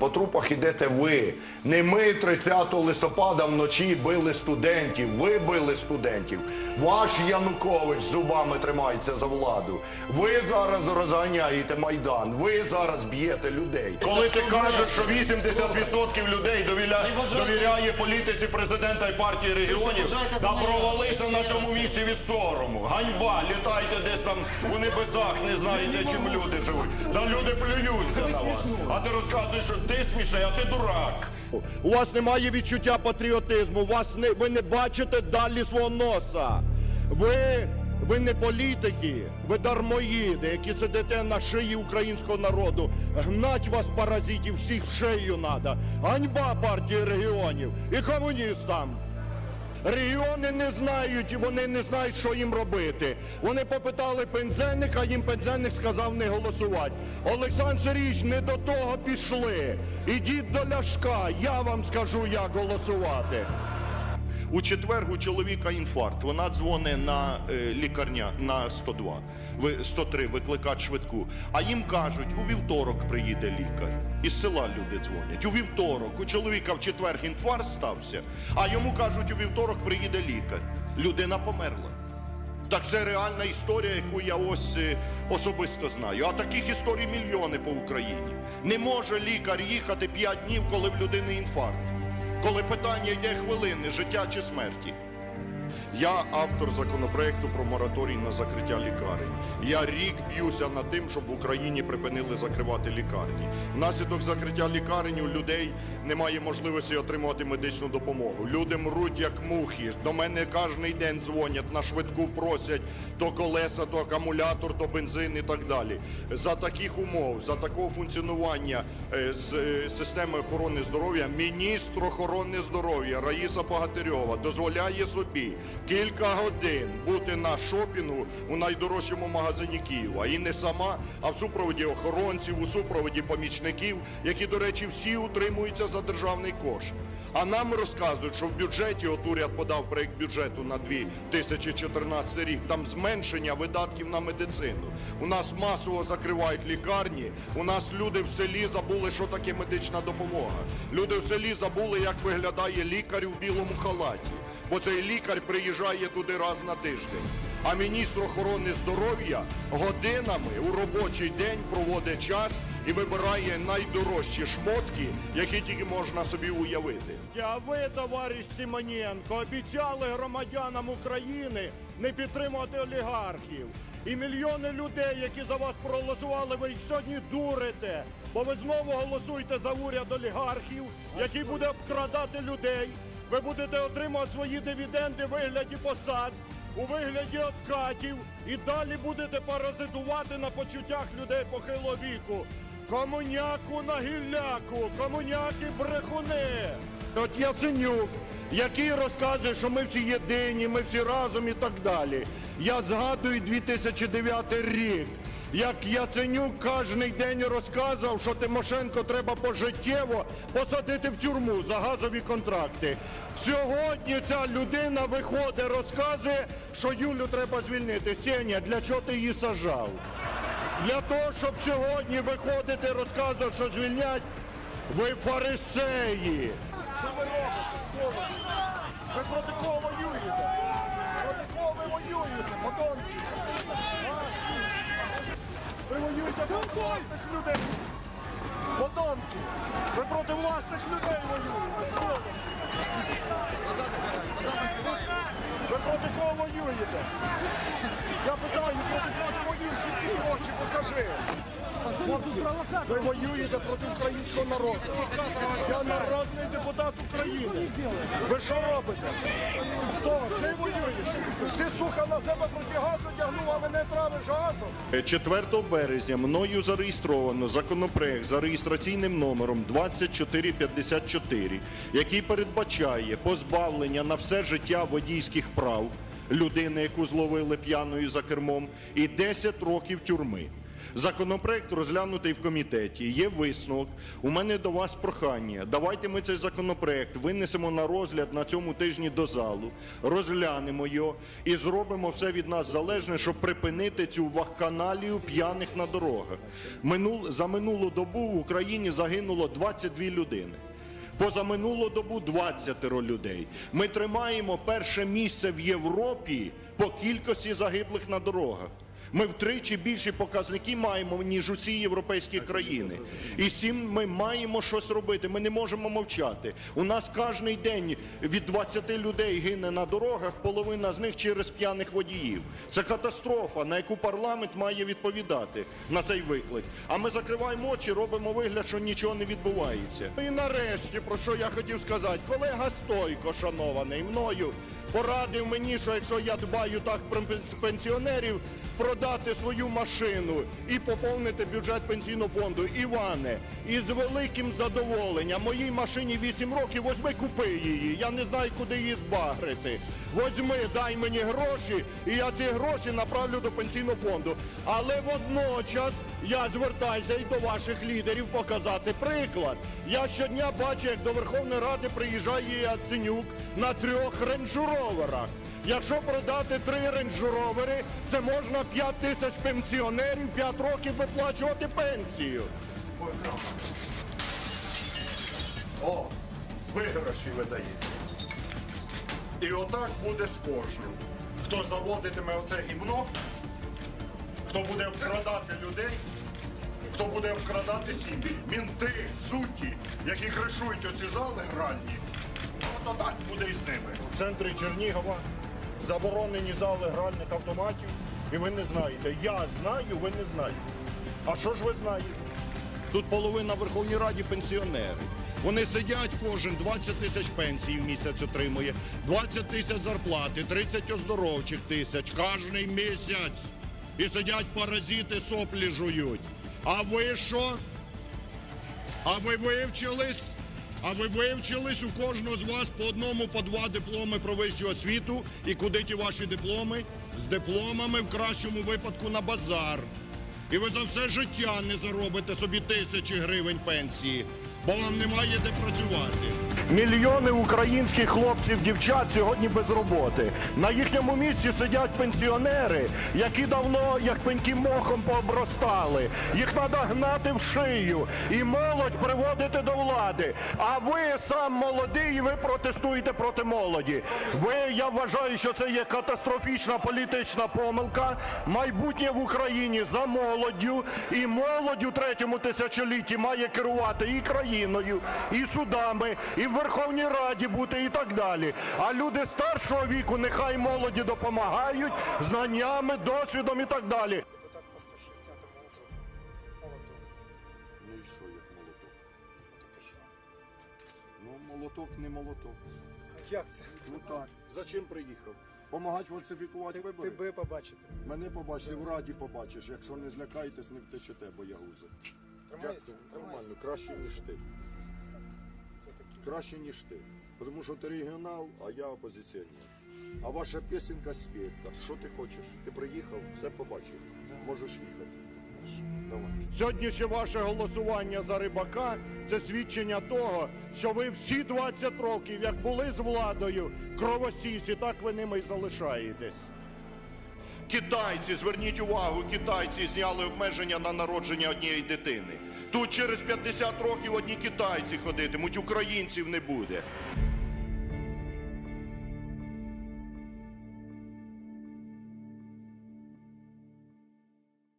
По трупах ідете ви. Не ми 30 листопада вночі били студентів. Ви били студентів. Ваш Янукович зубами тримається за владу. Ви зараз розганяєте майдан. Ви зараз б'єте людей. Коли ти кажеш, що 80% людей довіряє, довіряє політиці президента і партії регіонів, та провалися на цьому місці від сорому. Ганьба, літайте десь там у небесах, не знаєте, чим люди живуть. Та люди плюються на вас. А ти розказуєш, що ти смішай, а ти дурак. У вас немає відчуття патріотизму, вас не, ви не бачите далі свого носа. Ви, ви не політики, ви дармоїди, які сидите на шиї українського народу. Гнать вас, паразитів, всіх в шию надо. Ганьба партії регіонів і комуністам. Регіони не знають, вони не знають, що їм робити. Вони попитали пензенника, їм пензенник сказав не голосувати. Олександр Сергійович, не до того пішли. Ідіть до Ляшка, я вам скажу, як голосувати. У четвер у чоловіка інфаркт. Вона дзвонить на е, лікарня на 102, 103, викликати швидку. А їм кажуть, у вівторок приїде лікар. Із села люди дзвонять. У вівторок у чоловіка в четвер інфаркт стався, а йому кажуть, у вівторок приїде лікар. Людина померла. Так це реальна історія, яку я ось е, особисто знаю. А таких історій мільйони по Україні. Не може лікар їхати 5 днів, коли в людини інфаркт. Коли питання йде хвилини, життя чи смерті. Я автор законопроекту про мораторій на закриття лікарень. Я рік б'юся над тим, щоб в Україні припинили закривати лікарні. Внаслідок закриття лікарень у людей немає можливості отримувати медичну допомогу. Люди мруть як мухи. До мене кожен день дзвонять на швидку, просять то колеса, то акумулятор, то бензин і так далі. За таких умов, за такого функціонування е, з е, системи охорони здоров'я, міністр охорони здоров'я Раїса Погатирьова дозволяє собі кілька годин бути на шопінгу у найдорожчому магазині Києва. І не сама, а в супроводі охоронців, у супроводі помічників, які, до речі, всі утримуються за державний кошт. А нам розказують, що в бюджеті, от уряд подав проект бюджету на 2014 рік, там зменшення видатків на медицину. У нас масово закривають лікарні, у нас люди в селі забули, що таке медична допомога. Люди в селі забули, як виглядає лікар у білому халаті, бо цей лікар приїжджає туди раз на тиждень. А міністр охорони здоров'я годинами у робочий день проводить час і вибирає найдорожчі шмотки, які тільки можна собі уявити. А ви, товариш Симоненко, обіцяли громадянам України не підтримувати олігархів. І мільйони людей, які за вас проголосували, ви їх сьогодні дурите, бо ви знову голосуєте за уряд олігархів, який буде обкрадати людей. Ви будете отримувати свої дивіденди в вигляді посад, у вигляді откатів і далі будете паразитувати на почуттях людей похилого віку. Комуняку на гілляку, комуняки брехуни. От Яценюк, який розказує, що ми всі єдині, ми всі разом і так далі. Я згадую 2009 рік. Як Яценюк кожен день розказував, що Тимошенко треба пожиттєво посадити в тюрму за газові контракти. Сьогодні ця людина виходить, розказує, що Юлю треба звільнити. Сеня, для чого ти її сажав? Для того, щоб сьогодні виходити, розказувати, що звільнять, ви фарисеї. Що ви робите. Ви проти кого воюєте? Проти кого ви воюєте, подонки? А? Ви воюєте проти власних людей. Подонки! Ви проти власних людей воюєте! Ви проти кого воюєте? Я питаю, проти кого ти? Очі покажи! Хлопці, ви воюєте проти українського народу. Я народний депутат України. Ви що робите? Хто? Ти воюєш? Ти, сука, на себе протигаз одягнув, а мене травиш газом? 4 березня мною зареєстровано законопроект за реєстраційним номером 2454, який передбачає позбавлення на все життя водійських прав людини, яку зловили п'яною за кермом, і 10 років тюрми. Законопроект розглянутий в комітеті. Є висновок. У мене до вас прохання. Давайте ми цей законопроект винесемо на розгляд на цьому тижні до залу, розглянемо його і зробимо все від нас залежне, щоб припинити цю вакханалію п'яних на дорогах. Минул, за минулу добу в Україні загинуло 22 людини. Позаминулу добу 20 людей. Ми тримаємо перше місце в Європі по кількості загиблих на дорогах. Ми втричі більші показники маємо, ніж усі європейські країни. І цим ми маємо щось робити. Ми не можемо мовчати. У нас кожен день від 20 людей гине на дорогах, половина з них через п'яних водіїв. Це катастрофа, на яку парламент має відповідати на цей виклик. А ми закриваємо очі, робимо вигляд, що нічого не відбувається. І нарешті, про що я хотів сказати, колега Стойко, шанований мною, порадив мені, що якщо я дбаю так про пенсіонерів, продати свою машину і поповнити бюджет пенсійного фонду. Іване, із великим задоволенням, моїй машині 8 років, возьми купи її. Я не знаю, куди її збагрити. Возьми, дай мені гроші, і я ці гроші направлю до пенсійного фонду. Але водночас я звертаюся і до ваших лідерів показати приклад. Я щодня бачу, як до Верховної Ради приїжджає Яценюк на трьох рейндж-роверах. Якщо продати три рейндж-ровери, це можна 5 тисяч пенсіонерів 5 років виплачувати пенсію. О, виграші видаєте. І отак буде з кожним. Хто заводитиме оце гімно, хто буде обкрадати людей, хто буде обкрадати сім'ї, мінти, судді, які кришують оці зали гральні, от отак буде і з ними. В центрі Чернігова заборонені зали гральних автоматів, і ви не знаєте. Я знаю, ви не знаєте. А що ж ви знаєте? Тут половина Верховній Раді пенсіонери. Вони сидять кожен 20 тисяч пенсій в місяць отримує, 20 тисяч зарплати, 30 оздоровчих тисяч кожний місяць. І сидять паразити, соплі жують. А ви що? А ви вивчились? А ви вивчились у кожного з вас по одному, по два дипломи про вищу освіту. І куди ті ваші дипломи? З дипломами в кращому випадку на базар. І ви за все життя не заробите собі тисячі гривень пенсії, бо вам немає де працювати. Мільйони українських хлопців, дівчат сьогодні без роботи. На їхньому місці сидять пенсіонери, які давно, як пеньки мохом пообростали. Їх треба гнати в шию і молодь приводити до влади. А ви сам молодий, і ви протестуєте проти молоді. Ви, я вважаю, що це є катастрофічна політична помилка. Майбутнє в Україні за молоддю, і молодь у третьому тисячолітті має керувати і країною, і судами, і в Верховній Раді бути, і так далі. А люди старшого віку нехай молоді допомагають знаннями, досвідом і так далі. Депутат по 160-му. Молоток. Ну і що, як молоток? Так і що? Ну, молоток не молоток. Як це? Ну так. За чим приїхав? Помагати фальсифікувати вибори? Тебе побачите. Мене побачиш, в раді побачиш. Якщо не злякаєтесь, не втечете, боягузи. Тримайся, Нормально, краще, ніж ти. Це такі. Краще, ніж ти. Тому що ти регіонал, а я опозиціонер. А ваша пісенька спіє. Що ти хочеш? Ти приїхав, все побачив. Можеш їхати. Давай. Сьогоднішнє ваше голосування за рибака це свідчення того, що ви всі 20 років, як були з владою, кровосісі, так ви ними й залишаєтесь. Китайці, зверніть увагу, китайці зняли обмеження на народження однієї дитини. Тут через 50 років одні китайці ходитимуть, українців не буде.